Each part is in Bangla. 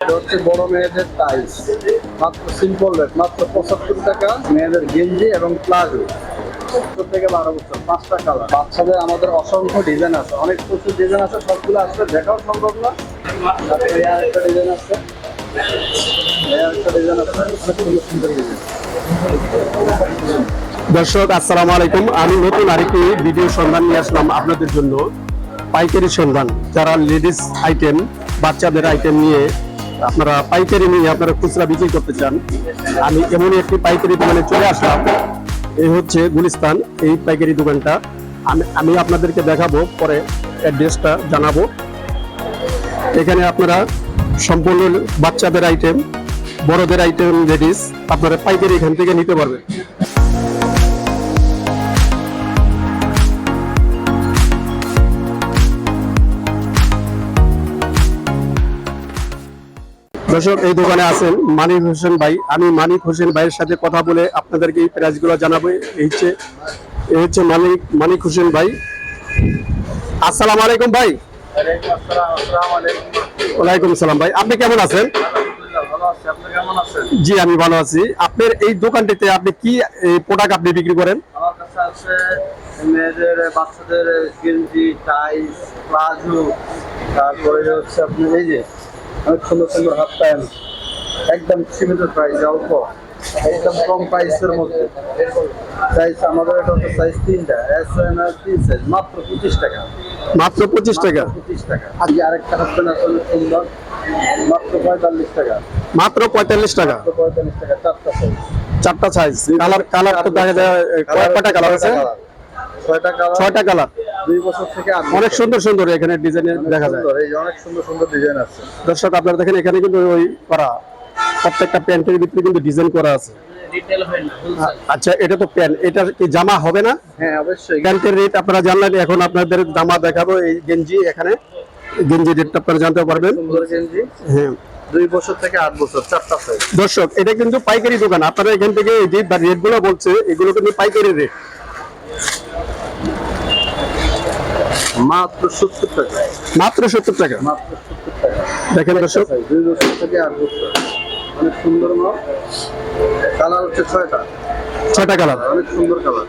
হচ্ছে বড় মেয়েদের মাত্র সিম্পল রেট মাত্র টাকা মেয়েদের গেঞ্জি এবং প্লাজো। সত্তর থেকে বারো বছর, পাঁচটা বাচ্চাদের আমাদের অসংখ্য ডিজাইন আছে। অনেক প্রচুর ডিজাইন আছে, সবগুলো আসলে দেখাও সম্ভব না। এই ডিজাইন আছে। সুন্দর দর্শক, আসসালামু আলাইকুম। আমি নতুন আরেকটি ভিডিও সন্ধান নিয়ে আসলাম আপনাদের জন্য। পাইকারি সন্ধান। যারা লেডিস আইটেম বাচ্চাদের আইটেম নিয়ে আপনারা পাইকারি নিয়ে আপনারা খুচরা বিক্রি করতে চান, আমি এমনই একটি পাইকারি দোকানে চলে আসলাম। এই হচ্ছে গুলিস্তান, এই পাইকারি দোকানটা। আমি আমি আপনাদেরকে দেখাবো, পরে অ্যাড্রেসটা জানাব। এখানে আপনারা সম্পূর্ণ বাচ্চাদের আইটেম বড়দের আইটেম লেডিস আপনারা পাইকারি এখান থেকে নিতে পারবেন। দর্শক, এই দোকানে আছেন মানিক হোসেন ভাই। আমি মানিক হোসেন ভাইয়ের সাথে কথা বলে আপনাদেরকে এই প্রাইসগুলো জানাব। এই হচ্ছে মানিক মানিক হোসেন ভাই। আসসালামু আলাইকুম ভাই। ওয়ালাইকুম সালাম ভাই। আপনি কেমন আছেন? আপনি জি, আমি ভালো আছি। আপনার এই দোকানটিতে আপনি কি প্রোডাক্ট আপনি বিক্রি করেন? মেয়েদের, বাচ্চাদের গেঞ্জি টাইস প্লাজো, তারপরে হচ্ছে আপনার এই যে অনেক সুন্দর সুন্দর হাফ প্যান্ট একদম সীমিত প্রাইস অল্প একদম কম প্রাইসের মধ্যে। সাইজ আমাদের এটা হচ্ছে সাইজ তিনটা এস এম এল তিন সাইজ মাত্র পঁচিশ টাকা। মাত্র পঁচিশ টাকা? পঁচিশ টাকা। আজকে আরেকটা হাফ আছে অনেক সুন্দর মাত্র পঁয়তাল্লিশ টাকা। মাত্র পঁয়তাল্লিশ টাকা? পঁয়তাল্লিশ টাকা চারটা সাইজ চারটা সাইজ কালার কালার তো দেখা যায়? কয়টা কালার আছে? ছয়টা কালার ছয়টা কালার দুই বছর থেকে অনেক সুন্দর সুন্দর এখানে ডিজাইন দেখা যায়। এই অনেক সুন্দর সুন্দর ডিজাইন আছে। দর্শক আপনারা দেখেন এখানে কিন্তু ওই করা প্রত্যেকটা প্যান্টের ভিতরে কিন্তু ডিজাইন করা আছে। আচ্ছা এটা তো প্যান্ট এটা কি জামা হবে না? হ্যাঁ অবশ্যই। প্যান্টের রেট আপনারা জানলেন এখন আপনাদের জামা দেখাবো এই গেঞ্জি এখানে। গেঞ্জি রেটটা আপনারা জানতে পারবেন। সুন্দর গেঞ্জি। হ্যাঁ। দুই বছর থেকে আট বছর চারটা সাইজ দর্শক এটা কিন্তু পাইকারি দোকান। আপনারা এখান থেকে যে রেটগুলো বলছে এগুলো কিন্তু পাইকারি রেট মাত্র সত্তর টাকা। মাত্র সত্তর টাকা? দেখেন দর্শক। দুই বছর থেকে আট বছর। অনেক সুন্দর মাল। কালার হচ্ছে ছয়টা। ছয়টা কালার। অনেক সুন্দর কালার।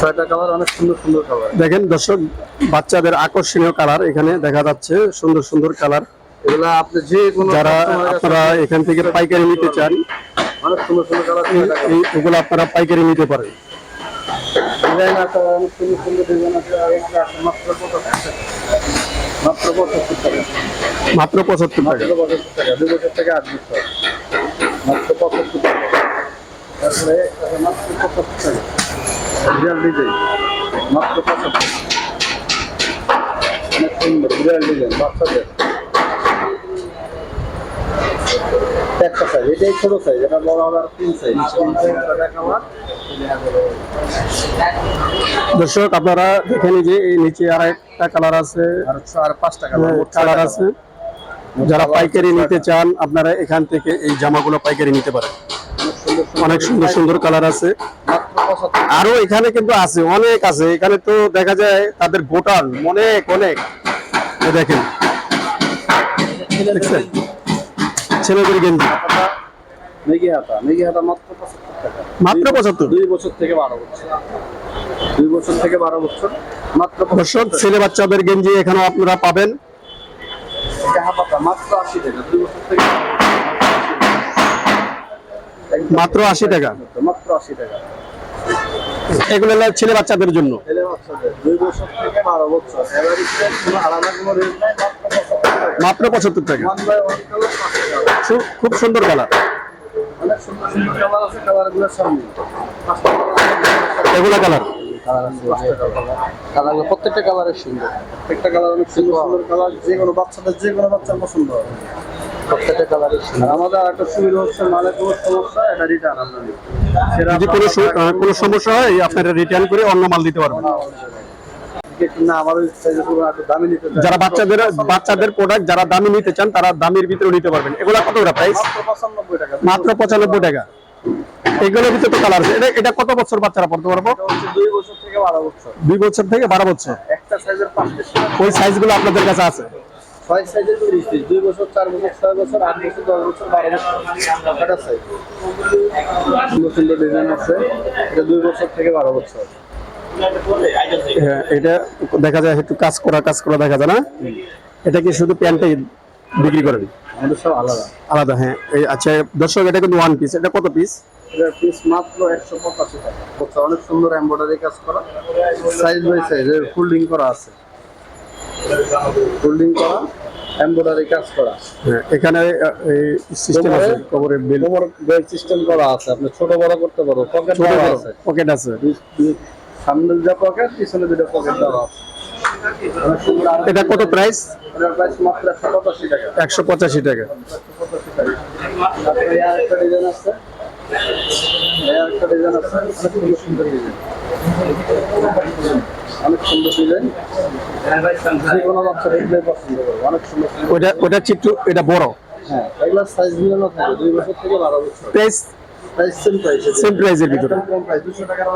ছয়টা কালার অনেক সুন্দর সুন্দর কালার। দেখেন দর্শক বাচ্চাদের আকর্ষণীয় কালার এখানে দেখা যাচ্ছে সুন্দর সুন্দর কালার। এগুলা আপনি যে কোনো যারা আপনারা এখান থেকে পাইকারি নিতে চান অনেক সুন্দর সুন্দর কালার এগুলো আপনারা পাইকারি নিতে পারেন। ডিজাইন আছে অনেক সুন্দর সুন্দর ডিজাইন আছে মাত্র পঁচাত্তর মাত্র পঁচাত্তর টাকা। মাত্র পঁচাত্তর টাকা। পঁচাত্তর টাকা দুই বছর থেকে আট বছর মাত্র পঁচাত্তর টাকা তারপরে মাত্র পঁচাত্তর টাকা বিড়াল ডিজাইন মাত্র পঁচাত্তর অনেক সুন্দর ডিজাইন বাচ্চাদের একটা সাইজ এটাই ছোট সাইজ এটা বড় হবে আর তিন সাইজ তিন সাইজ দেখা দর্শক আপনারা দেখেন যে এই নিচে আর একটা কালার আছে। আর কালার আছে। যারা পাইকারি নিতে চান আপনারা এখান থেকে এই জামাগুলো পাইকারি নিতে পারেন। অনেক সুন্দর সুন্দর কালার আছে। আরও এখানে কিন্তু আছে অনেক আছে। এখানে তো দেখা যায় তাদের গোটান অনেক অনেক। দেখেন। দেখছেন? ছেলেদের গেঞ্জি। মেগি হাতা মেগি হাতা মাত্র পঁচাত্তর টাকা। মাত্র পঁচাত্তর? দুই বছর থেকে বারো বছর। দুই বছর থেকে বারো বছর মাত্র দর্শক ছেলে বাচ্চাদের গেঞ্জি এখানে আপনারা পাবেন। মাত্র আশি টাকা দুই বছর থেকে মাত্র 80 টাকা। মাত্র আশি টাকা। এগুলো ছেলে বাচ্চাদের জন্য। ছেলে বাচ্চাদের দুই বছর থেকে বারো বছর। আলাদা কোনো রেট নাই মাত্র পঁচাত্তর। টাকা মাত্র পঁচাত্তর টাকা। খুব সুন্দর কালার এগুলা কালার প্রত্যেকটা কালারের সুন্দর। প্রত্যেকটা কালার অনেক সুন্দর সুন্দর কালার যে কোনো বাচ্চাদের যে কোনো বাচ্চার পছন্দ হবে প্রত্যেকটা কালারের সুন্দর। আমাদের একটা সুবিধা হচ্ছে মালে কোনো সমস্যা এটা রিটার্ন আমরা সেটা যদি কোনো সু- কোনো সমস্যা হয় আপনারা রিটার্ন করে অন্য মাল দিতে পারবেন। যারা বাচ্চাদের বাচ্চাদের প্রোডাক্ট যারা দামি নিতে চান তারা দামের ভিতরে নিতে পারবেন। এগুলা কত প্রাইস মাত্র পঁচানব্বই টাকা। এগুলোর ভিতরে তো কালার আছে। এটা এটা কত বছর বাচ্চারা পড়তে পারব? দুই বছর থেকে বারো বছর। ওই সাইজগুলো আপনাদের কাছে আছে? সুন্দর সুন্দর ডিজাইন আছে এটা দুই বছর থেকে বারো বছর। হ্যাঁ এটা দেখা যায় একটু কাজ করা কাজ করা দেখা যায় না? এটা কি শুধু প্যান্টটাই বিক্রি করেন? আলাদা। আলাদা হ্যাঁ। আচ্ছা দর্শক এটা কিন্তু ওয়ান পিস এটা কত পিস এটার পিস মাত্র একশো পঁচাশি টাকা। অনেক সুন্দর এমব্রয়ডারি কাজ করা। সাইজ বাই সাইজ ফোল্ডিং করা আছে। ফোল্ডিং করা এমব্রয়ডারি কাজ করা। হ্যাঁ এখানে এই সিস্টেম আছে বিল সিস্টেম করা আছে। আপনি ছোট বড় করতে পারো পকেট আছে। পকেট আছে। সামনে দুটা পকেট পিছনে দুটো পকেট দেওয়া এটা কত প্রাইস প্রাইস মাত্র একশো পঁচাশি টাকা। ডিজাইন আছে। ডিজাইন আছে। অনেক সুন্দর ডিজাইন অনেক সুন্দর ডিজাইন যে কোনো বাচ্চা দেখলে পছন্দ করবে। অনেক সুন্দর ওটা ওটা একটু এটা বড়। হ্যাঁ এগুলোর সাইজ মিলানো থাকে। দুই বছর থেকে বারো বছর। Price price same price same প্রাইসের ভিতরে। কম প্রাইস টাকার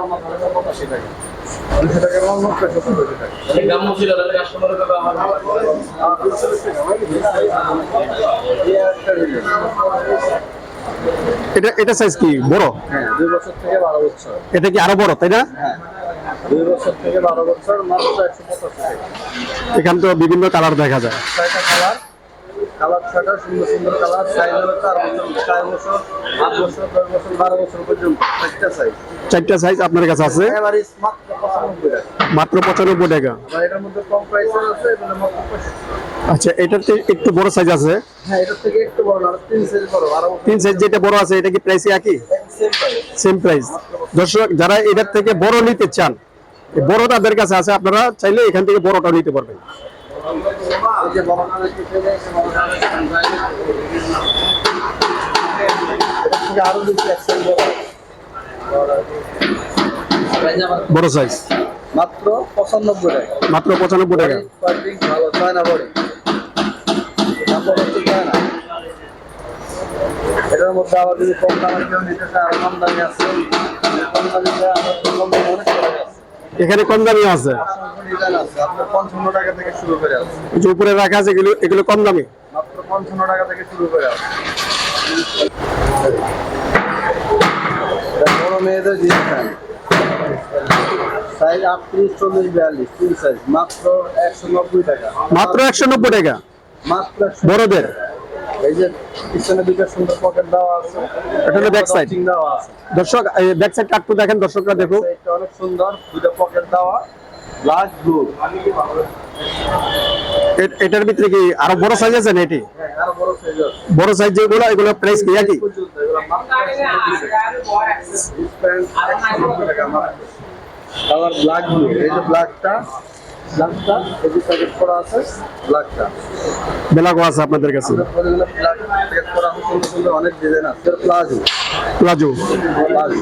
এটা এটা সাইজ কি? বড়? হ্যাঁ দুই বছর থেকে বারো বছর। এটা কি আরও বড় তাই না? হ্যাঁ দুই বছর থেকে বারো বছর মাত্র একশো পঁচাশি টাকা। এখানে তো বিভিন্ন কালার দেখা যায়। ছয়টা কালার কালার ছয়টা সুন্দর সুন্দর কালার সাইজ হলো চার বছর চার বছর আট বছর দশ বছর বারো বছর পর্যন্ত চারটা সাইজ চারটা সাইজ আপনার কাছে আছে? মাত্র পঁচানব্বই টাকা। মাত্র পঁচানব্বই টাকা। আবার এটার মধ্যে কম প্রাইসের আছে এগুলো মাত্র আচ্ছা এটাতে একটু বড় সাইজ আছে? হ্যাঁ এটার থেকে একটু বড় না তিন সাইজ বড় বারো তিন সাইজ যেটা বড় আছে এটা কি প্রাইস একই? সেম প্রাইস দর্শক যারা এটার থেকে বড় নিতে চান বড় তাদের কাছে আছে আপনারা চাইলে এখান থেকে বড়টাও নিতে পারবেন। যে বড় থেকে বেশি সাইজ বড়। বড় সাইজ মাত্র পঁচানব্বই টাকা। মাত্র পঁচানব্বই টাকা? ভালো না বড়ি এটার মধ্যে আবার যদি কম দামে কেউ নিতে চায় কম দামে আছে কম দামে এখানে কম দামি আছে। উপরে রাখা আছে এগুলো এগুলো কম দামি। পঞ্চান্ন টাকা থেকে শুরু করে বড় মেয়েদের জিনিস সাইজ আটত্রিশ চল্লিশ বিয়াল্লিশ তিন সাইজ মাত্র একশো নব্বই টাকা। মাত্র একশো নব্বই টাকা। মাত্র বড়দের। এই যে পিছনে দুটো সুন্দর পকেট দেওয়া আছে। এটা হলো back side। দেওয়া আছে। দর্শক ব্যাক সাইড কাটটু দেখেন দর্শকরা দেখুক এটা অনেক সুন্দর দুটো পকেট দেওয়া ব্ল্যাক ব্লু এটার ভিতরে কি আরও বড় সাইজ আছে না এটি হ্যাঁ বড় সাইজ আছে। বড় সাইজ যেগুলো এগুলো প্রাইস কি একই? পর্যন্ত এগুলো মাত্র 190 টাকা। Discount 190 টাকা মাত্র। কালার ব্ল্যাক ব্লু এই যে ব্ল্যাকটা ব্ল্যাকটা এই প্যাকেট করা আছে ব্ল্যাকটা বেলাগো আছে আপনাদের কাছে? ব্ল্যাক প্যাকেট করা আছে সুন্দর সুন্দর অনেক ডিজাইন আছে। প্লাজো প্লাজো প্লাজো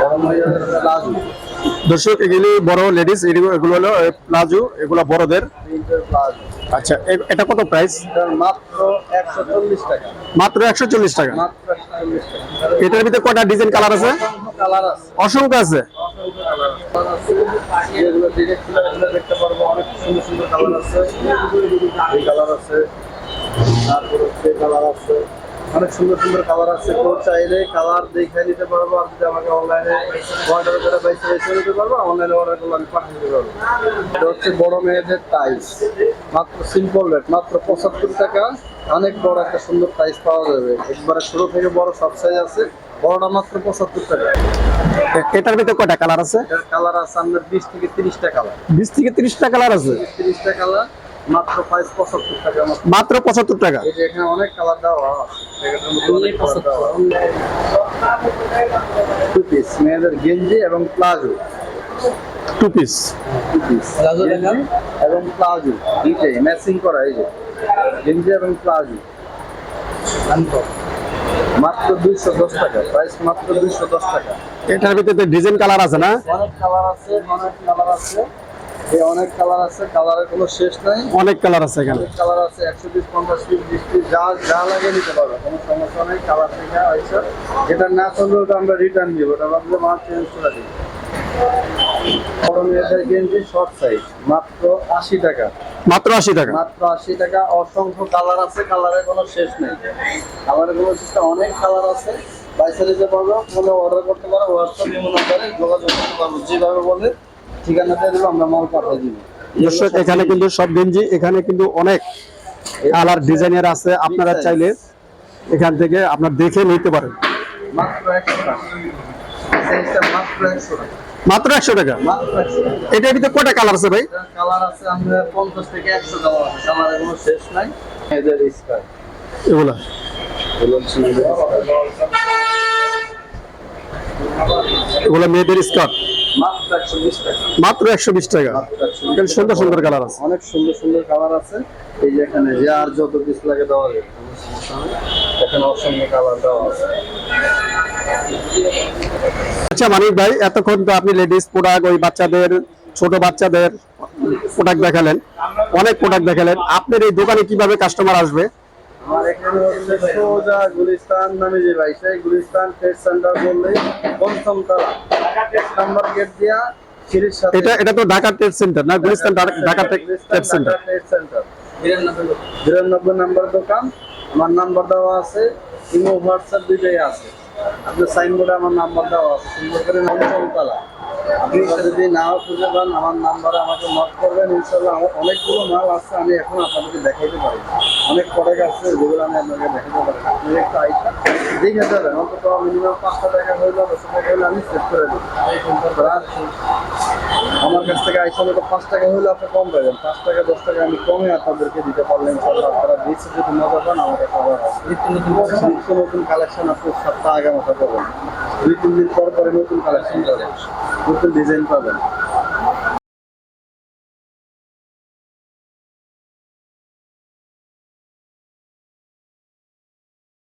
বড় মহিলাদের প্লাজো দর্শক এগুলি বড় লেডিস এগুলো হলো প্লাজো এগুলো বড়দের। প্লাজো আচ্ছা এটা কত প্রাইস মাত্র একশো চল্লিশ টাকা। মাত্র একশো চল্লিশ টাকা। এটার ভিতরে কটা ডিজাইন কালার আছে? কালার আছে। অসংখ্য আছে। দেখতে পারব অনেক সুন্দর সুন্দর কালার আছে। কালার আছে। তারপর হচ্ছে কালার আছে। অনেক সুন্দর সুন্দর কালার আছে। কেউ চাইলে কালার দেখে নিতে পারব। আর যদি আমাকে অনলাইনে অর্ডার করে বাইসে বেছে নিতে পারব অনলাইনে অর্ডার করলে আমি পাঠিয়ে দিতে পারব। এটা হচ্ছে বড় মেয়েদের টাইস মাত্র সিম্পল রেট মাত্র পঁচাত্তর টাকা। অনেক বড় একটা সুন্দর টাইস পাওয়া যাবে। একবারে ছোট থেকে বড় সব সাইজ আছে। বড়টা মাত্র পঁচাত্তর টাকা। এটার ভিতরে কটা কালার আছে? কালার আছে আপনার বিশ থেকে তিরিশটা কালার বিশ থেকে তিরিশটা কালার আছে। তিরিশটা কালার মাত্র পঁচাত্তর টাকা মাত্র। মাত্র টাকা? এই যে এখানে অনেক কালার দেওয়া আছে। এটার মধ্যে অনেক কালার দেওয়া টু পিস মেয়েদের গেঞ্জি এবং palazzo. Two piece two piece এবং প্লাজো। দুইটাই ম্যাচিং করা এই যে। গেঞ্জি এবং প্লাজো। মাত্র দুইশো দশ টাকা। প্রাইস মাত্র দুইশো দশ টাকা। এটার ভিতরে ডিজাইন কালার আছে না? অনেক কালার আছে অনেক কালার আছে। এই অনেক কালার আছে কালারের কোনো শেষ নাই। অনেক কালার আছে এখানে। অনেক কালার আছে একশো পিস পঞ্চাশ পিস বিশ পিস যা যা লাগে নিতে পারবে কোনো সমস্যা নেই কালার থেকে হয়েছে। যেটা না চলবে ওটা আমরা রিটার্ন দিব ওটা ভাবলে মাল চেঞ্জ করে দিই বড় মেয়েদের গেঞ্জি শর্ট সাইজ মাত্র আশি টাকা। মাত্র আশি টাকা। মাত্র আশি টাকা অসংখ্য কালার আছে কালারের কোনো শেষ নেই। কালারের কোনো সিস্টেম অনেক কালার আছে। বাইসে নিতে পারব ফোনে অর্ডার করতে পারো হোয়াটসঅ্যাপ নাম্বারে যোগাযোগ করতে পারব যেভাবে বলে। ঠিকানা দিয়ে দেবো আমরা মাল পাঠিয়ে দিব। দর্শক এখানে কিন্তু সব গেঞ্জি এখানে কিন্তু অনেক কালার ডিজাইনের আছে। আপনারা চাইলে এখান থেকে আপনার দেখে নিতে পারেন। মাত্র একশো টাকা। এটার ভিতরে কয়টা কালার আছে ভাই? কালার আছে আমাদের পঞ্চাশ থেকে একশো কালার আছে কালারের কোনো শেষ নাই। এদের স্কার এগুলা। এগুলো মেয়েদের স্কার্ট। মাত্র একশো বিশ টাকা। সুন্দর সুন্দর কালার আছে। অনেক সুন্দর সুন্দর কালার আছে। এই যে এখানে যে আর যত পিস লাগে দেওয়া নেই। এখানে অসংখ্য কালার দেওয়া আছে। আচ্ছা মানিক ভাই এতক্ষণ তো আপনি লেডিস প্রোডাক্ট ওই বাচ্চাদের ছোট বাচ্চাদের প্রোডাক্ট দেখালেন। অনেক প্রোডাক্ট দেখালেন। আপনার এই দোকানে কীভাবে কাস্টমার আসবে? আমার এখানে হচ্ছে সোজা গুলিস্তান নামে যে ভাই সেই গুলিস্তান ট্রেড সেন্টার বললেই পঞ্চম তলা। নাম্বার গেট দিয়া এটা এটা তো ঢাকা ট্রেড সেন্টার না? গুলিস্তান ঢাকা- ট্রেড সেন্টার বিরানব্বই নাম্বার দোকান। আমার নাম্বার দেওয়া আছে। ইমো হোয়াটসঅ্যাপ দুইটাই আছে। আপনার সাইনবোর্ডে আমার নাম্বার দেওয়া আছে। সুন্দর করে পঞ্চম তলা। আপনি যদি নাও খুঁজে পান, আমার নাম্বারে আমাকে নক করবেন ইনশাল্লাহ আমার অনেকগুলো মাল আছে, আমি এখন আপনাদেরকে দেখাইতে পারি অনেক প্রোডাক্ট আছে, যেগুলো আমি আপনাকে দেখাতে পারি আপনি একটা আইটা দেখে যাবেন, অন্তত মিনিমাম পাঁচটা টাকা হইলে, দশ টাকা হলে আমি সেট করে দিই আমার কাছ থেকে আইসা মতো পাঁচ টাকা হলে আপনি কম পাবেন। পাঁচ টাকা, দশ টাকা আমি কমে আপনাদেরকে দিতে পারলেন ইনশাল্লাহ আপনারা দিচ্ছে যদি মজা পান আমাকে খবর নিত্য নতুন কালেকশন আপনি সপ্তাহ আগে মতো পাবেন দুই তিন দিন পর নতুন কালেকশন পাবেন নতুন ডিজাইন পাবেন।